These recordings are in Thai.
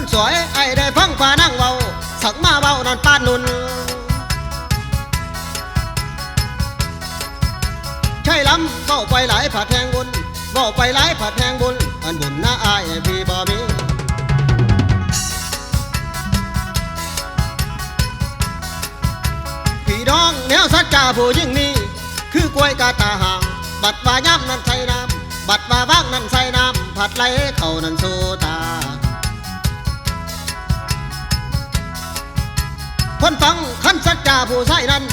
คนสวยไอ้ได้ฟังปานั่งเบาสักมาเบานันปานนุนใช่ล้ำเบาไปหลายผัดแทงบุญเบาไปหลายผัดแทงบุญอันบุญน่าอายพี่บ่มีพี่น้องแนวสัจจาผู้ยิ่งนี้คือกล้วยกาตาหางบัดว่าย้ำนั้นใส่น้ำบัดว่าบ้างนั้นใส่น้ำผัดไหลเข้านั้นสู่ตา คนฟังขันสัจจาผู้ใส่นั้น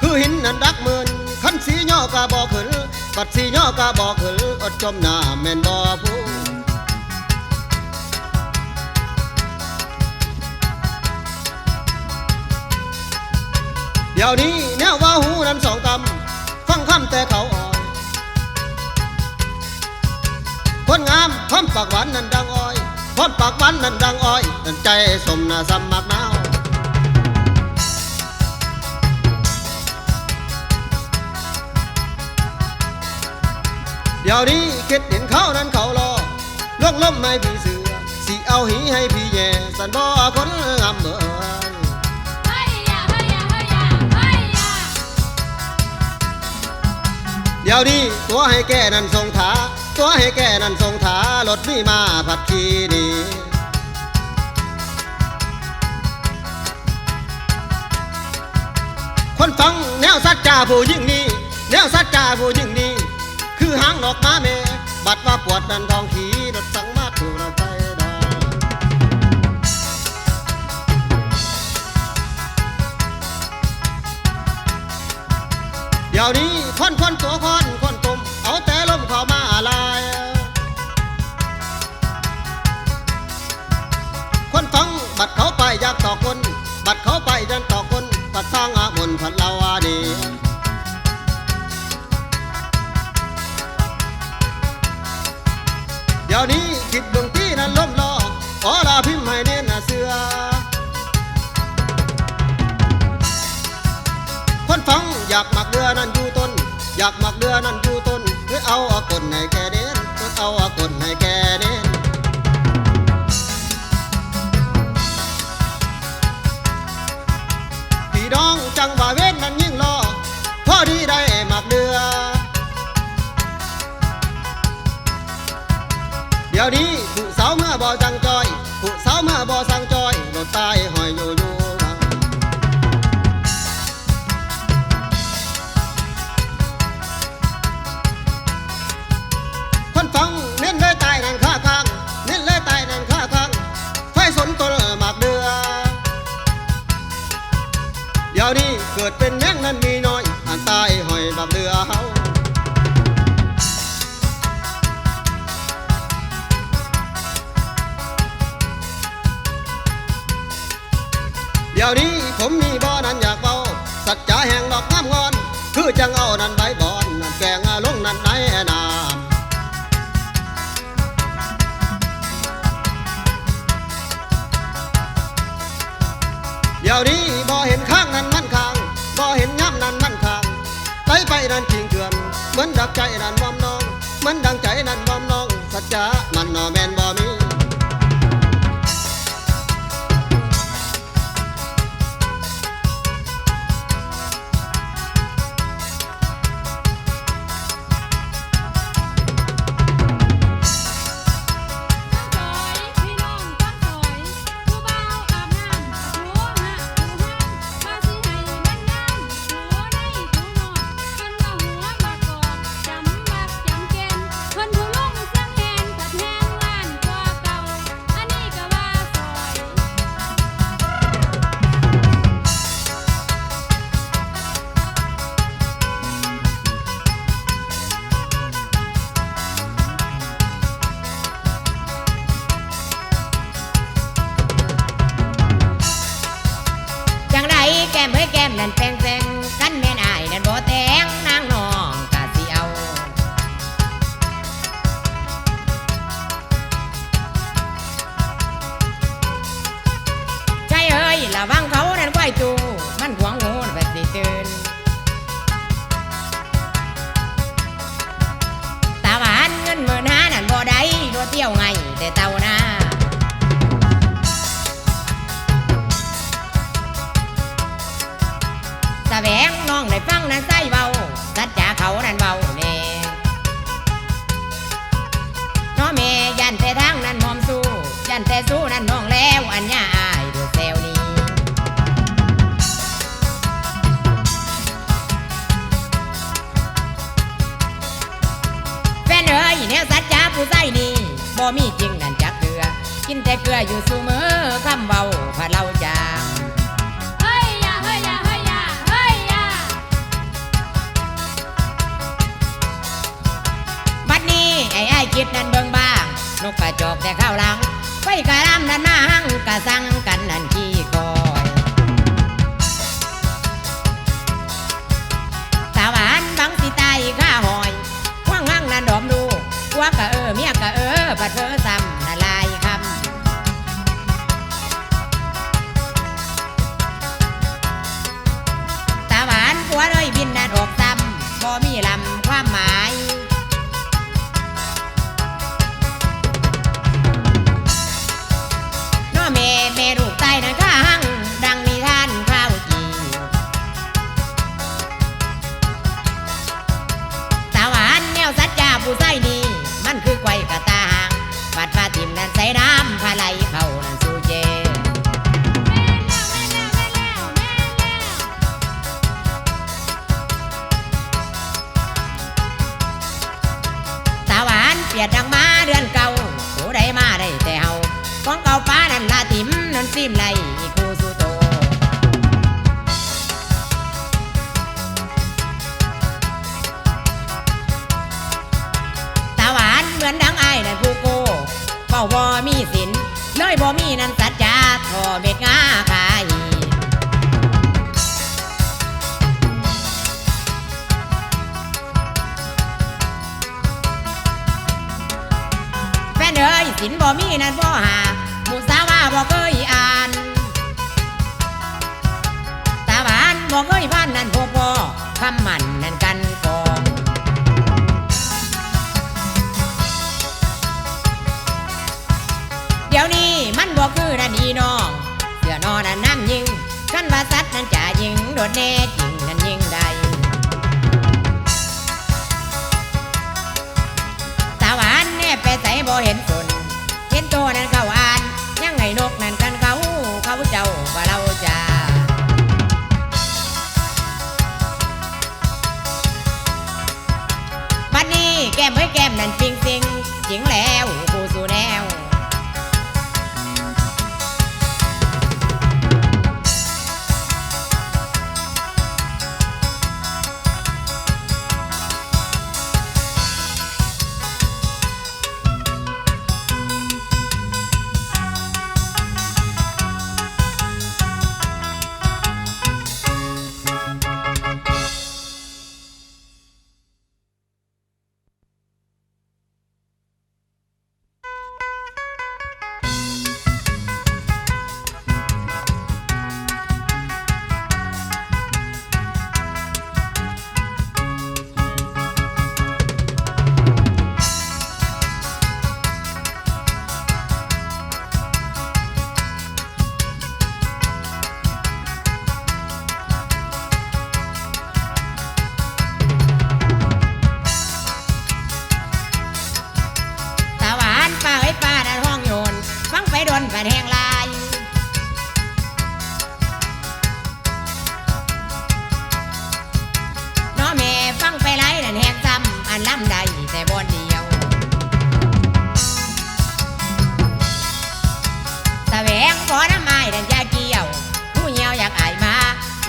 คือหินนั้นรักหมื่นขันสีย่อกะบอกขึ้นปัดสีย่อกะบอกขึ้นอดจมหน้าแม่นบ่ผู้เดี๋ยวนี้แนวว่าหูนั้นสองกำฟังคำแต่เขาอ่อยคนงามพร้อมปากหวานนั้นดังอ้อยพร้อมปากหวานนั้นดังอ้อย นั่นใจสมนาสมักนาว ดี๋ยวนี้คิดเห็นเขานั้นเขารอลวงล้มให้พี่เสือสิเอาหีให้พี่แย่สันบ่คนงามเมือยเฮ้ยยาเฮ้ยเดี๋ยวนี้ตัวให้แก่นั้นทรงถาตัวให้แก่นั้นทรงถารถมีมาผัดขี่หนีคนฟังแนวสัจจาผู้ยิ่งนี้แนวสัจจาผู้ยิ่ง คือหางดอกมาเม บัดว่าปวดนันทองขีรถสังมาถูกเราใจดอกเดี๋ยวนี้คนคนตัวคนคนตุ่มเอาแต่ลมเข้ามาลายคนฟังบัดเขาไปอยากต่อคน บัดเขาไปเดินต่อคนปัดสร้างอาบนผัดเราอาดี อขอลาพิมพ์ให้เน้นนะเสือคนฟังอยากหมักเรือนั่นอยู่ต้น อยากหมักเรือนั่นอยู่ต้นเพื่อเอาอากลให้แกเด่นเพื่อเอาอากลให้แกเด่น จอย จังเอานั้นใบบอนนั่นแกงลงนั้นในน้ำเดี๋ยวนี้บ่เห็นข้างนั้นมันข้างบ่เห็นย้ำนั้นมันข้างไปไปนั้นทิ้งเถื่อนเหมือนดักใจนั้นวอมน้องเหมือนดังใจนั้นวอมน้องสัจจะมันนอแมนบ่มี ทิมนั่นใส่น้ำพาไหลเข้านั่นสู่เจสาวานเปียดดังมาเดือนเก่าผู้ใดมาได้แต่เฮาของเก่าป้านั่นลาทิมนั่นซิมไหล่มีนั่นบ่หาหมู่สาวาบ่เคยอ่านตาบานบ่เคยบ้านนั่นพ่อพ่อคำมันนั่นกันกองเดี๋ยวนี้มันบ่คือนั่นอีน้องเสือนอนนั่นน้ำยิงกันว่าสัตว์นั่นจะยิงโดดเน่จิ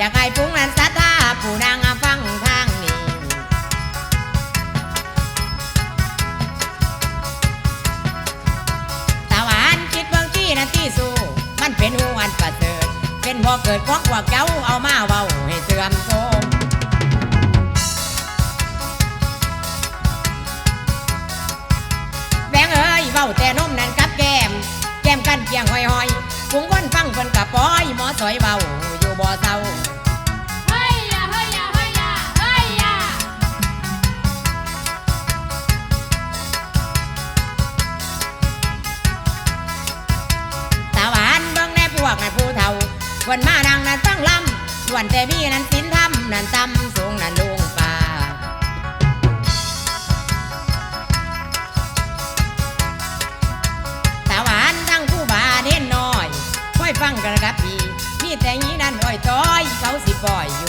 อยากให้พุงนั้นสัตาผู้นางฟังทางนี้ ตาวานคิดเบื้องขี้นั้นที่สู้ มันเป็นหัวอันประเสริฐเป็นพอเกิดขอกวักเจ้าเอามาว่า เข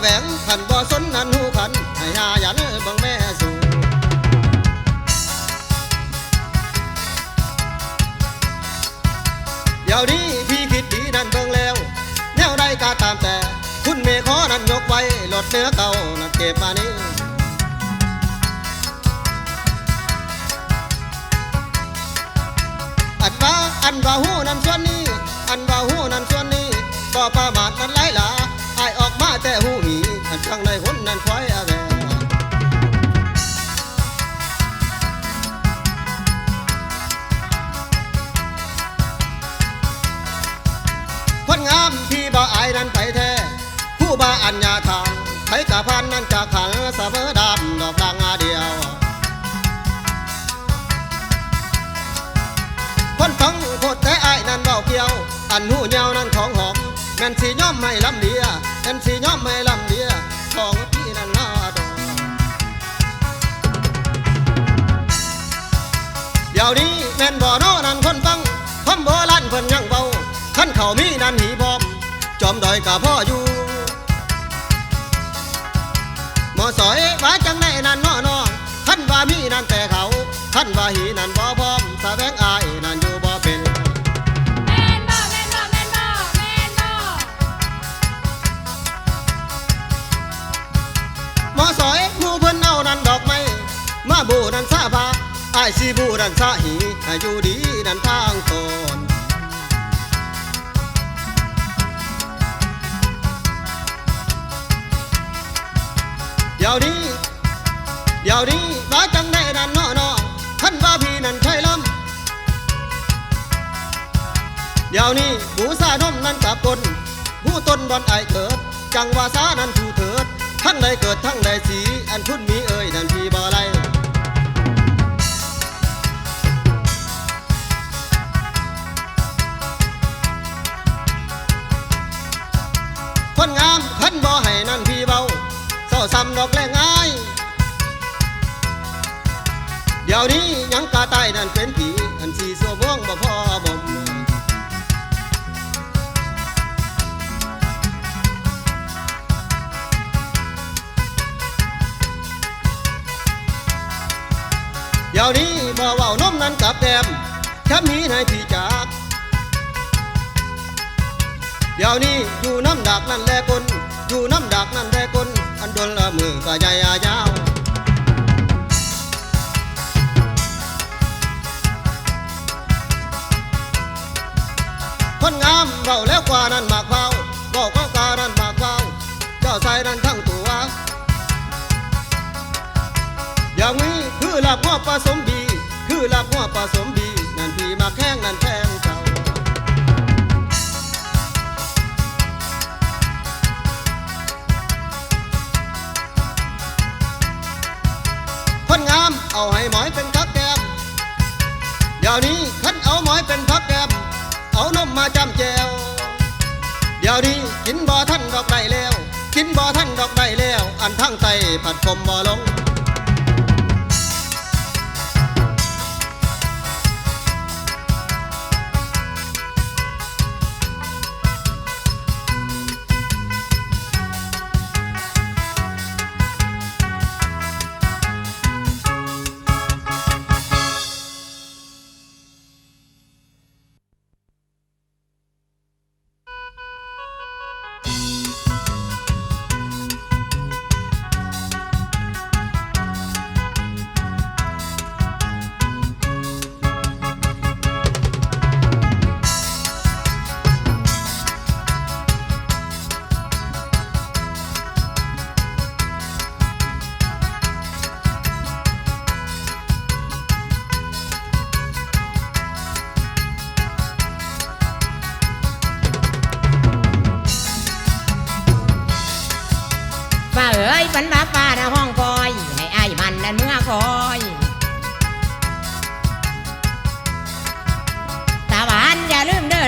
แหวงขันบ่สนนันหูขันให้หายันบังแม่สูเดี๋ยวนี้พี่คิดดีนั่นเบิ่งแล้ว แนวใดก็ตามแต่ คุณเมขอนั้นยกไว้ลดเนื้อเก่านั่นเก็บมานี้อันว่าอันว่าหูนั้นส่วนนี้ อันว่าหูนั้นส่วนนี้บ่ประมาทนั้นไหลหลายออกมา แต่หูหีอันข้างในคนนั้นคอยอาแวคนงามที่บ่อายนั้นไปแท้ผู้บ่าอัญญาทางไผกะพันนั้นจากขันเสมอดำดอกดังอาเดียวคนฟังโคตรแต่อายนั้นเบาเกี่ยว อันหูเยาวนั้นของ นสีย้อมไม่ลำเดียแม่นสีย้อมไม่ลำเดียของพี่นั้นน่าดอกเดี๋ยวนี้แม่นบ่อนอนันคนฟังคำโบราณเพิ่นยังเบาขั้นเขามีนันหีพร้อม จอมดอยกับพ่ออยู่หมอสอยว่าจังในนั้นน้อนอขั้นว่ามีนันแต่เขาขั้นว่า สิบูนั่นซาหีให้อยู่ดีนันทางตนเดี๋ยวนี้เดี๋ยวนี้ว่าจังได้นั่นน้อน้องท่านว่าพี่นั่นเคยล้ำเดี๋ยวนี้หูซานมนั่นกับตนผู้ตนบอนไอเกิด จังว่าสานั้นผู้เถิดทั้งใดเกิดทั้งใดสีอันคุณมีเอ่ยนั่นพี่ ยังกาใต้นั่นเป็นผีอันสีสัวม่วงบ่พอบ่มเดี๋ยวนี้บ่เว้านมนั้นกับแดมแค่มีให้พี่จากเดี๋ยวนี้อยู่น้ำดักนั่นแลกลอยู่น้ำดักนั่นแลกลอันโดนละมือก็ใหญ่ยาว คนงามเบาแล้วกว่านั้นมากเบาบาก็กว่านั้นมากเบาเจ้าชายนั้นทั้งตัว อย่างนี้คือลาบหัวผสมดี คือลาบหัวผสมดี นั่นพี่มาแข้งนั่นแพงเจ้าคนงามเอาให้หมอยเป็นพักแกมเดี๋ยวนี้คันเอาหมอยเป็นพักแกม เอานมมาจำแจวเดี๋ยวนี้กินบ่ท่านดอกได้แล้ว กินบ่ท่านดอกได้แล้ว อันทั้งไตผัดคมบ่ลง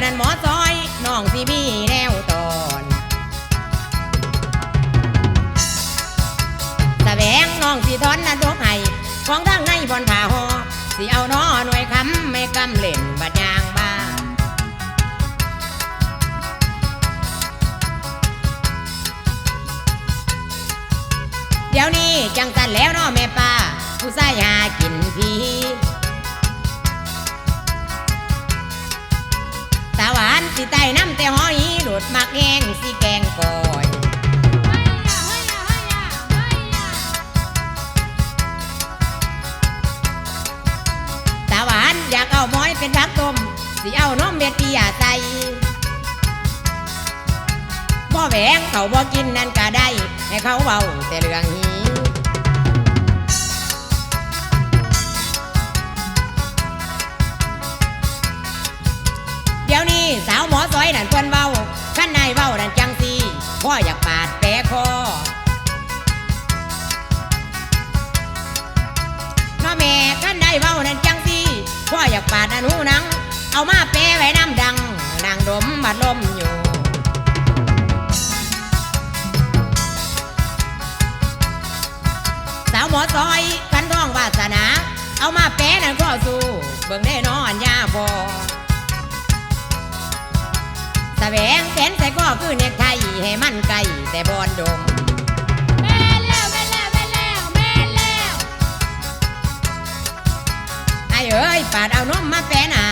นั่นหมอซอยน้องที่มีแนวตอนตะแบงน้องสีทอนนั่นดกให้ของทางในบอนผาหอสิเอาน้อหน่วยคำไม่กำเล่นบัดยางบ้าเดี๋ยวนี้จังสันแล้วนาะแม่ป้าผู้ชายหากินพี สิไต่น้ำแต่หอยหลุดมักแห้งสิแกงก่อยตาหวานอยากเอาหมอยเป็นพักต้มสิเอาน้องเม็ดปียาใส่บ่แหวงเขาบ่กินนั่นก็ได้ ให้เขาเบาแต่เรื่องนี้ ออยากปาดอันหูหนัง เอามาแปะไว้น้ำดังนางดมบัดลมอยู่สาวหมอซอยกันท้องวาสนา เอามาแปะนั่นก็สู้เบิ่งได้นอนยาพอแสวงแขนใส่ก็คือเนกไทยให้มันไกลแต่บอนดง ไอ้เอ้ยปาดเอานมมาแปะหนา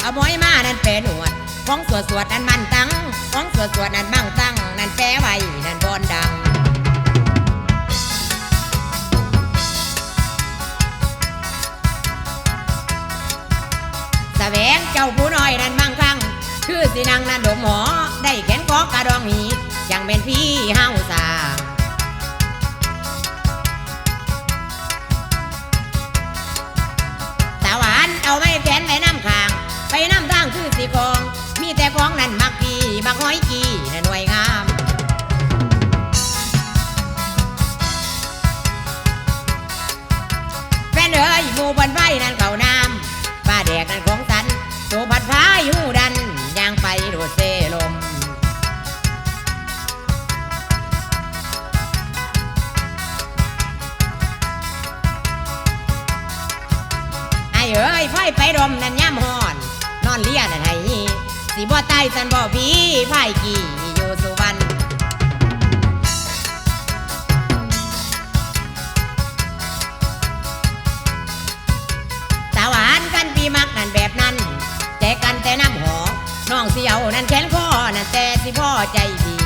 เอาม้อยมานั่นแปะหนวดของสวดสวดนั่นมันตั้งของสวดสวดนั่นบังตั้งนั่นแปะไว้นั่นบอนดังแสวงเจ้าผู้น้อยนั่นมั่งคั่งคือสินางนั่นดมหมอได้แขนกอกกระดองหียังเป็นพี่ห้าวสาง ของนั่นมักกีมักห้อยกี สิบ่ตายสันบ่ผีไฟกี่อยู่สุวรรณตาหวานกันปีมักนั่นแบบนั้นแจกกันแต่น้ำหอมน้องเสียวนั่นแขนคอนั่นแต่สิพ่อใจดี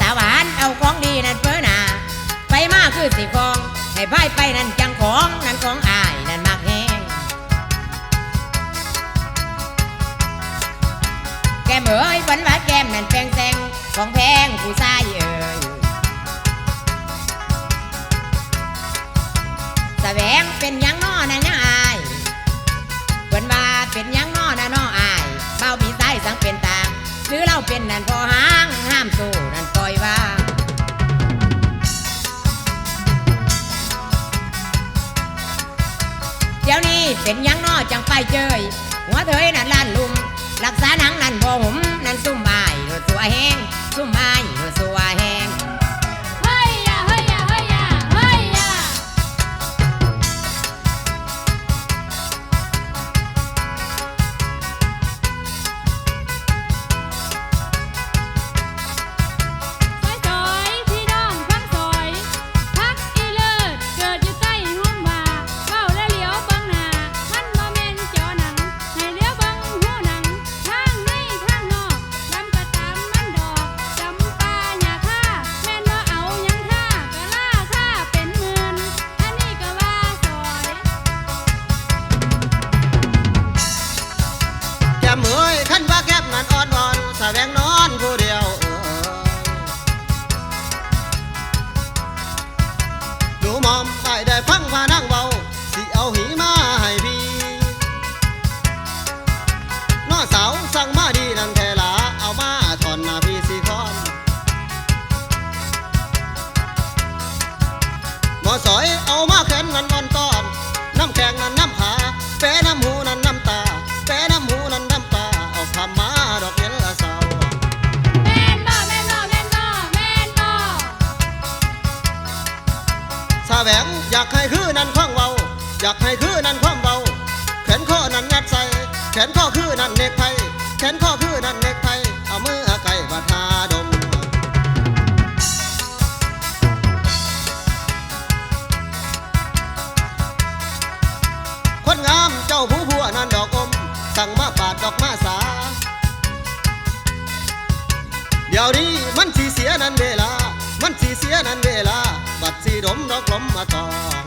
ตาหวานเอาของดีนั่นเพื่อหนาไปมาคือสิกองให้พ่ายไปนั่นจังของ ของอายนั่นมากแห้งแก้มเอ้ยฝันว่าแก้มนั่นแปลงแซงของแพงผู้ชายเอ๋ยแสวงเป็นยังนอนะนะอายเพิ่นว่าเป็นยังนอนะนออายเบ้ามีใต้สังเป็นตาหรือเล่าเป็นนั่นพอหางห้ามโซ จังไปเจยหัวเธยนั่นล้านลุมรักษาหนังนั่นพอหุม มเอ้ยขั้นว่าแคบงานอ่อนวอนสแสวงนอน อยากให้คือนั้นคล้องเบา แขนข้อนั้นยัดใส่แขนข้อคือนั้นเนกไทยแขนข้อคือนั้นเนกไทยเอามืออาไก่บาทาดมคนงามเจ้าผู้ผัวนั้นดอกอม สั่งมาปาดดอกมาสา เดี๋ยวนี้มันสีเสียนั้นเวลา มันสีเสียนั้นเวลา บัดสีดมดอกลมมาตอ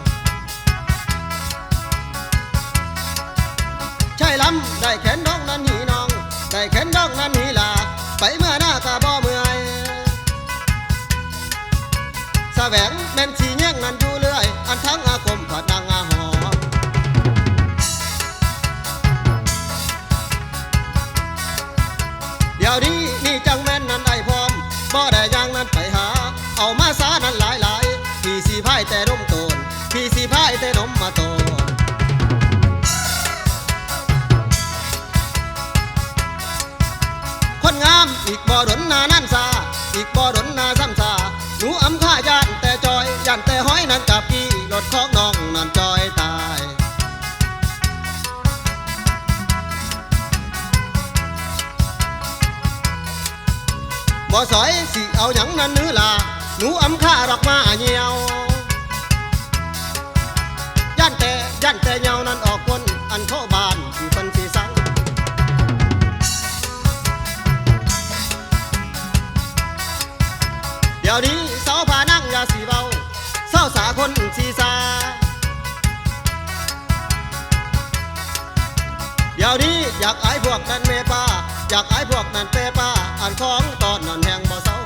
งใช่ลำได้แขนดอกนั้นหีน้อง ได้แขนดอกนั้นหีลา ไปเมื่อหน้ากะบ่เมื่อยแสวงแม่นสีแย่งนั้นอยู่เรื่อย อันทั้งอาคมผัดนางอาหอเดี๋ยวนี้นี่จังแม่นนั้นได้พร้อมบ่ได้ยางนั้นไปหา เอามาสานั้นหลายหลายพี่สีพายแต่นมโตนพี่สีพายแต่นมมาโตานแต่ห้อยนั้นกับพี่รถของน้องนั่นจอยตาย บ่สอยสิเอาหยังนั้นนื้อลาหนูอำค่าดอกมาเหี่ยวย่านแต่ย่านแต่เหยานั้นออกคนอันโทบานที่เพิ่นสิสั่งเดี๋ยวนี้สาวพานั่ คนสีสาเดี๋ยวนี้อยากอายพวกนั้นเมป้า อยากอายพวกนั้นเปป้าอันของตอนนั้นแหงบ่เศร้า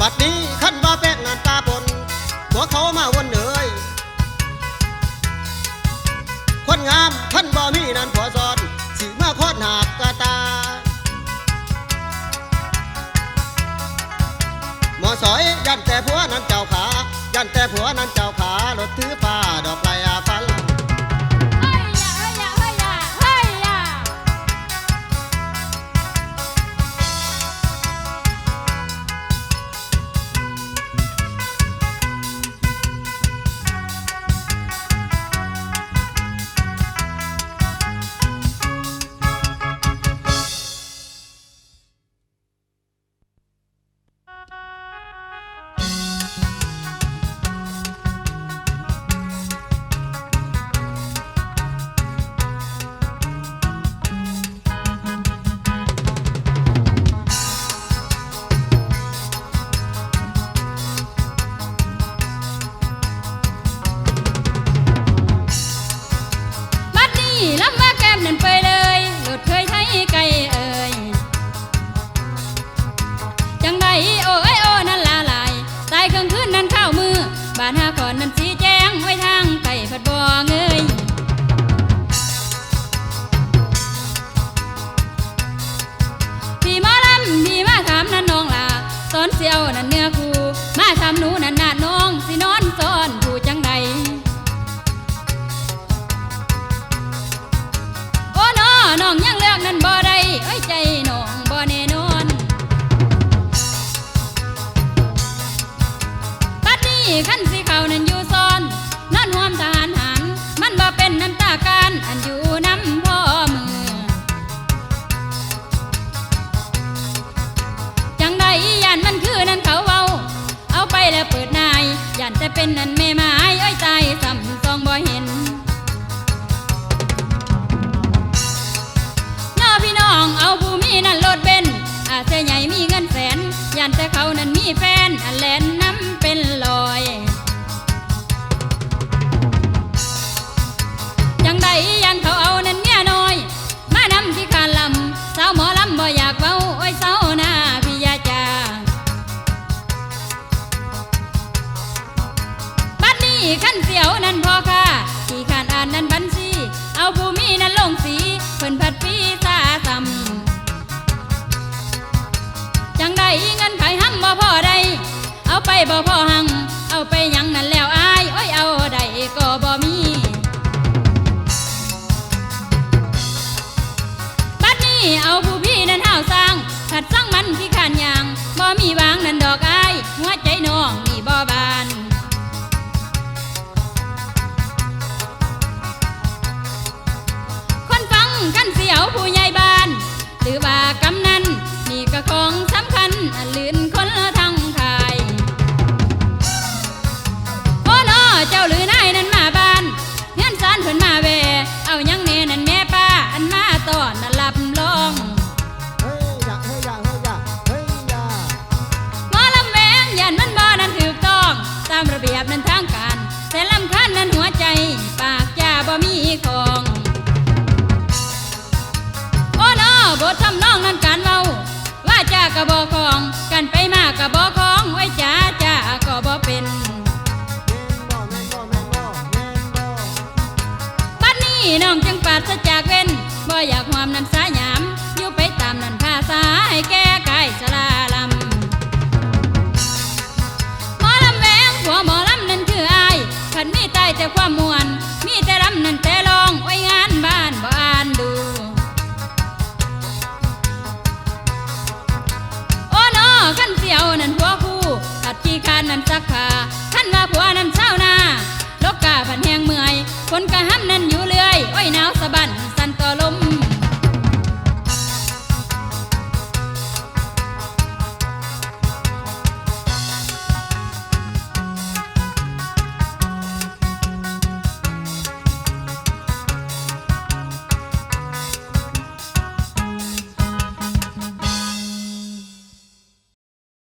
บัดนี้ขั้นว่าแป้งงานตาปนหัวเขามาวนเอ่ยคนงามท่านบ่มีนั้นพอสอ เจ้าขายันแต่ผัวนั้นเจ้าานมันคือนั่นเขาเว้า เอาไปแล้วเปิดนายย่านแต่เป็นนั่นไม่หมายเอ้ยใจสำซองบ่เห็นน้อพี่น้องเอาผู้มีนั่นลดเบนอาเสียใหญ่มีเงินแสนย่านแต่เขานั้นมีแฟนอันแลนนะ เอาไปบ่พอหัง เอาไปยังนั่นแล้วอายโอ้ยเอาได้ก็บ่มีบัดนี้เอาผู้พี่นั้นห้าวสร้างขัดสร้างมันที่ขานยาง กกะบ่ของไว้จ้าจ้าก็บ่เป็นแม่นบ่แม่นบ่แม่นบ่แม่นบ่ปัดนี้น้องจึงปราศจากเว้นบ่อยากหวามนั้นสายามอยู่ไปตามนั้นภาษาให้แก้ไขสลาลำหมอลำแหวงหัวหมอลำนั่นคืออายขันมีใต้แต่ความมวนมี การนั้นสักผาท่านว่าผัวนันเช้านาลกกาผันแหงเมื่อยคนกระห้ำนั่นอยู่เรื่อย โอ้ยหนาวสะบัน